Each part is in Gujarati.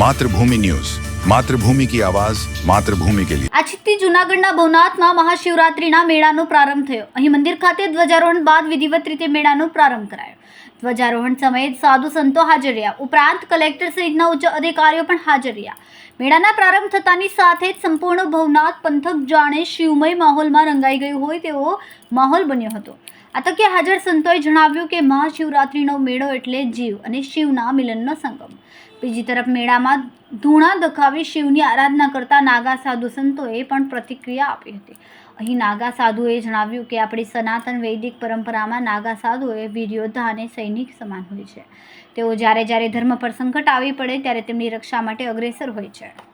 માતૃભૂમિ ન્યૂઝ. માતૃભૂમિ કી આવાજ, માતૃભૂમિ કે લિયે આજથી જૂનાગઢના ભવનાથમાં મહાશિવરાત્રિના મેળાનો પ્રારંભ થયો. અહીં મંદિર ખાતે ધ્વજારોહણ બાદ વિધિવત રીતે મેળાનો પ્રારંભ કરાયો. ધ્વજારોહણ સમયે સાધુ સંતો હાજર રહ્યા. ઉપરાંત કલેક્ટર સહિતના ઉચ્ચ અધિકારીઓ પણ હાજર રહ્યા. મેળાના પ્રારંભ થતાની સાથે જ સંપૂર્ણ ભવનાથ પંથક જાણે શિવમય માહોલમાં રંગાઈ ગયું હોય તેવો માહોલ બન્યો હતો. આ તકે હાજર સંતોએ જણાવ્યું કે મહાશિવરાત્રિનો મેળો એટલે જીવ અને શિવના મિલનનો સંગમ. બીજી તરફ મેળામાં ધૂણા દખાવી શિવની આરાધના કરતા નાગા સાધુ સંતોએ પણ પ્રતિક્રિયા આપી હતી. અહીં નાગા સાધુએ જણાવ્યું કે આપણી સનાતન વૈદિક પરંપરામાં નાગા સાધુએ વીર અને સૈનિક સમાન હોય છે. તેઓ જ્યારે જ્યારે ધર્મ પર સંકટ આવી પડે, ત્યારે તેમની રક્ષા માટે અગ્રેસર હોય છે.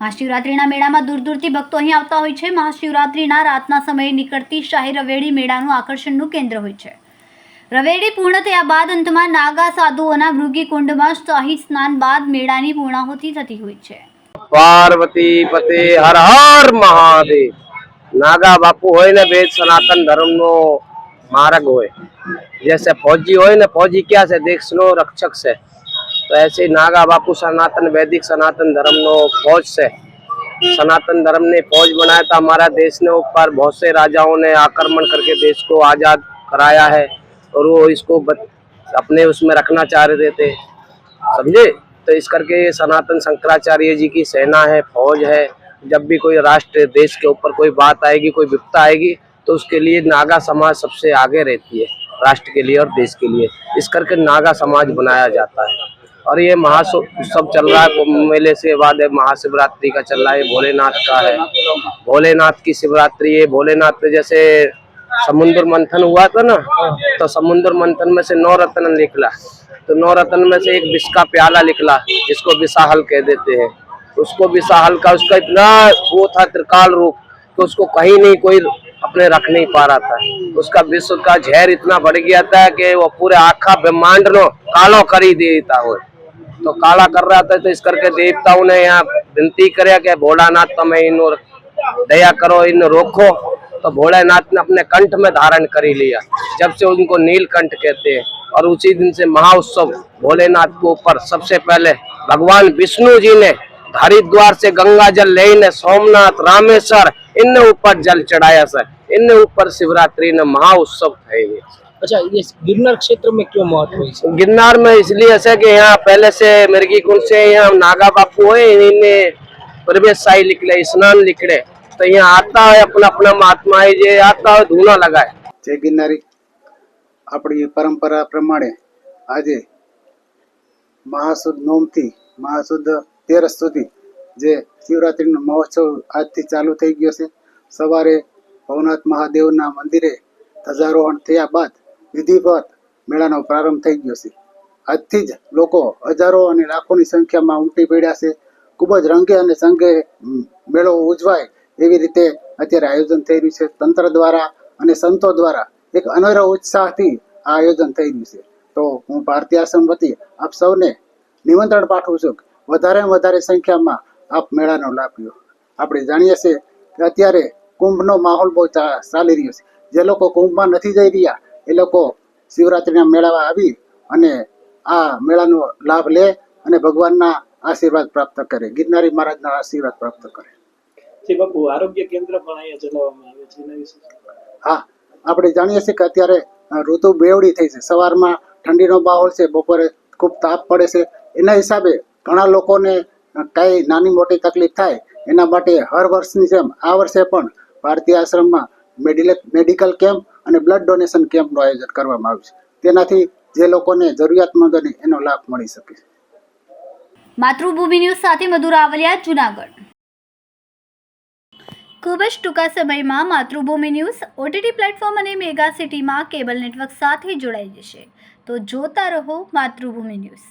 મહાશિવરાત્રિના મેળામાં દૂર દૂરથી ભક્તો અહીં આવતા હોય છે. મહાશિવરાત્રિના રાતના સમયે નીકળતી શાહી રવેડી મેળાનું આકર્ષણનું કેન્દ્ર હોય છે. રવેડી પૂર્ણ થયા બાદ અંતમાં નાગા સાધુઓના મૃગી કુંડમાં શાહી સ્નાન બાદ મેળાની પૂર્ણાહુતિ થતી હોય છે. પાર્વતી પતે હર હર મહાદેવ. નાગા બાપુ હોય ને બે સનાતન ધર્મનો માર્ગ હોય. જૈસે ફોજી હોય ને ફોજી ક્યાં છે? દેશનો રક્ષક છે. तो ऐसे ही नागा बापू सनातन वैदिक सनातन धर्म नो फौज से सनातन धर्म ने फौज बनाया था। हमारा देश ने ऊपर बहुत से राजाओं ने आक्रमण करके देश को आज़ाद कराया है और वो इसको बत, अपने उसमें रखना चाह रहे थे। समझे? तो इस करके ये सनातन शंकराचार्य जी की सेना है फौज है। जब भी कोई राष्ट्र देश के ऊपर कोई बात आएगी कोई विपता आएगी तो उसके लिए नागा समाज सबसे आगे रहती है राष्ट्र के लिए और देश के लिए। इस करके नागा समाज बनाया जाता है। और ये महासो चल रहा है मेले से बाद महाशिवरात्रि का चल रहा है भोलेनाथ का है। भोलेनाथ की शिवरात्रि है भोलेनाथ जैसे समुन्द्र मंथन हुआ था ना तो समुन्द्र मंथन में से नौ रत्न निकला। तो नौ रत्न में से एक विष का प्याला निकला, जिसको विशाहल कह देते हैं। उसको विशाहल का उसका इतना वो था त्रिकाल रूप, कि उसको कहीं नहीं, कोई अपने रख नहीं पा रहा था। उसका विश्व का जहर इतना बढ़ गया था कि वो पूरे आखा ब्रह्मांड नो कालो करी देता हुआ। तो काला कर रहा था तो इस करके देवताओं ने यहाँ विनती करे कि भोलानाथ तमें इन दया करो, इन रोको। तो भोलानाथ ने अपने कंठ में धारण कर लिया। जब से उनको नीलकंठ कहते हैं और उसी दिन से महाउत्सव भोलेनाथ के ऊपर सबसे पहले भगवान विष्णु जी ने हरिद्वार से गंगा जल लेने सोमनाथ, रामेश्वर इन ऊपर जल चढ़ाया सर। इन ऊपर शिवरात्रि ने महा उत्सव थे। अच्छा ये गिरनार क्षेत्र में क्यों महत्व है इसका? गिरनार में इसलिए ऐसा कि यहाँ पहले से मिर्गी कुंड से यहाँ नागा बापू है इन्हें प्रवेश शाही निकले स्नान निकले तो यहाँ आता है अपना अपना महात्मा है जे आता है धूना लगाए જય ગિરનારી આપણી પરંપરા પ્રમાણે આજે મહાસુદ નોમથી મહાસુદ તેરસ સુધી જે શિવરાત્રિનો મહોત્સવ આજથી ચાલુ થઈ ગયો છે સવારે ભવનાથ મહાદેવના મંદિરે ધ્વજારોહણ થયા બાદ વિધિવત મેળાનો પ્રારંભ થઈ ગયો છે. આજથી જ લોકો હજારો અને લાખોની સંખ્યામાં ઉમટી પડ્યા છે. ખૂબ જ રંગે અને સંગે મેળો ઉજવાય એવી રીતે અત્યારે આયોજન થઈ રહ્યું છે. તંત્ર દ્વારા અને સંતો દ્વારા એક અનેરો ઉત્સાહથી આ આયોજન થઈ રહ્યું છે. તો હું ભારતીય આશ્રમ વતી આપ સૌને નિમંત્રણ પાઠવું છું વધારે વધારે સંખ્યામાં આપ મેળાનો લાભ લ્યો આપણે જાણીએ છીએ કે અત્યારે કુંભનો માહોલ બહુ ચાલી રહ્યો છે. જે લોકો કુંભમાં નથી જઈ રહ્યા એ લોકો શિવરાત્રિના મેળામાં આવી અને આ મેળાનો લાભ લે અને ભગવાનના આશીર્વાદ પ્રાપ્ત કરે. ગિરનારી મહારાજના આશીર્વાદ પ્રાપ્ત કરે. બાપુ આરોગ્ય કેન્દ્ર પણ અહીંયા ચલાવવામાં આવે છે એના વિશે હા આપણે જાણીએ છીએ કે અત્યારે ઋતુ બેવડી થઈ છે. સવારમાં ઠંડીનો માહોલ છે બપોરે ખૂબ તાપ પડે છે. એના હિસાબે ઘણા લોકોને કાંઈ નાની મોટી તકલીફ થાય એના માટે હર વર્ષની જેમ આ વર્ષે પણ ભારતીય આશ્રમમાં મેડિકલ કેમ્પ અને બ્લડ ડોનેશન કેમ્પનું આયોજન કરવામાં આવ્યું છે. તેનાથી જે લોકોને જરૂરિયાતમંદોને એનો લાભ મળી શકે. છે માતૃભૂમિ ન્યૂઝ સાથે મધુર આવલિયા, જુનાગઢ. ખૂબ જ ટૂંકા સમયમાં માતૃભૂમિ ન્યૂઝ ઓટીટી પ્લેટફોર્મ અને મેગા સિટીમાં કેબલ નેટવર્ક સાથે જોડાઈ જશે. તો જોતા રહો માતૃભૂમિ ન્યૂઝ.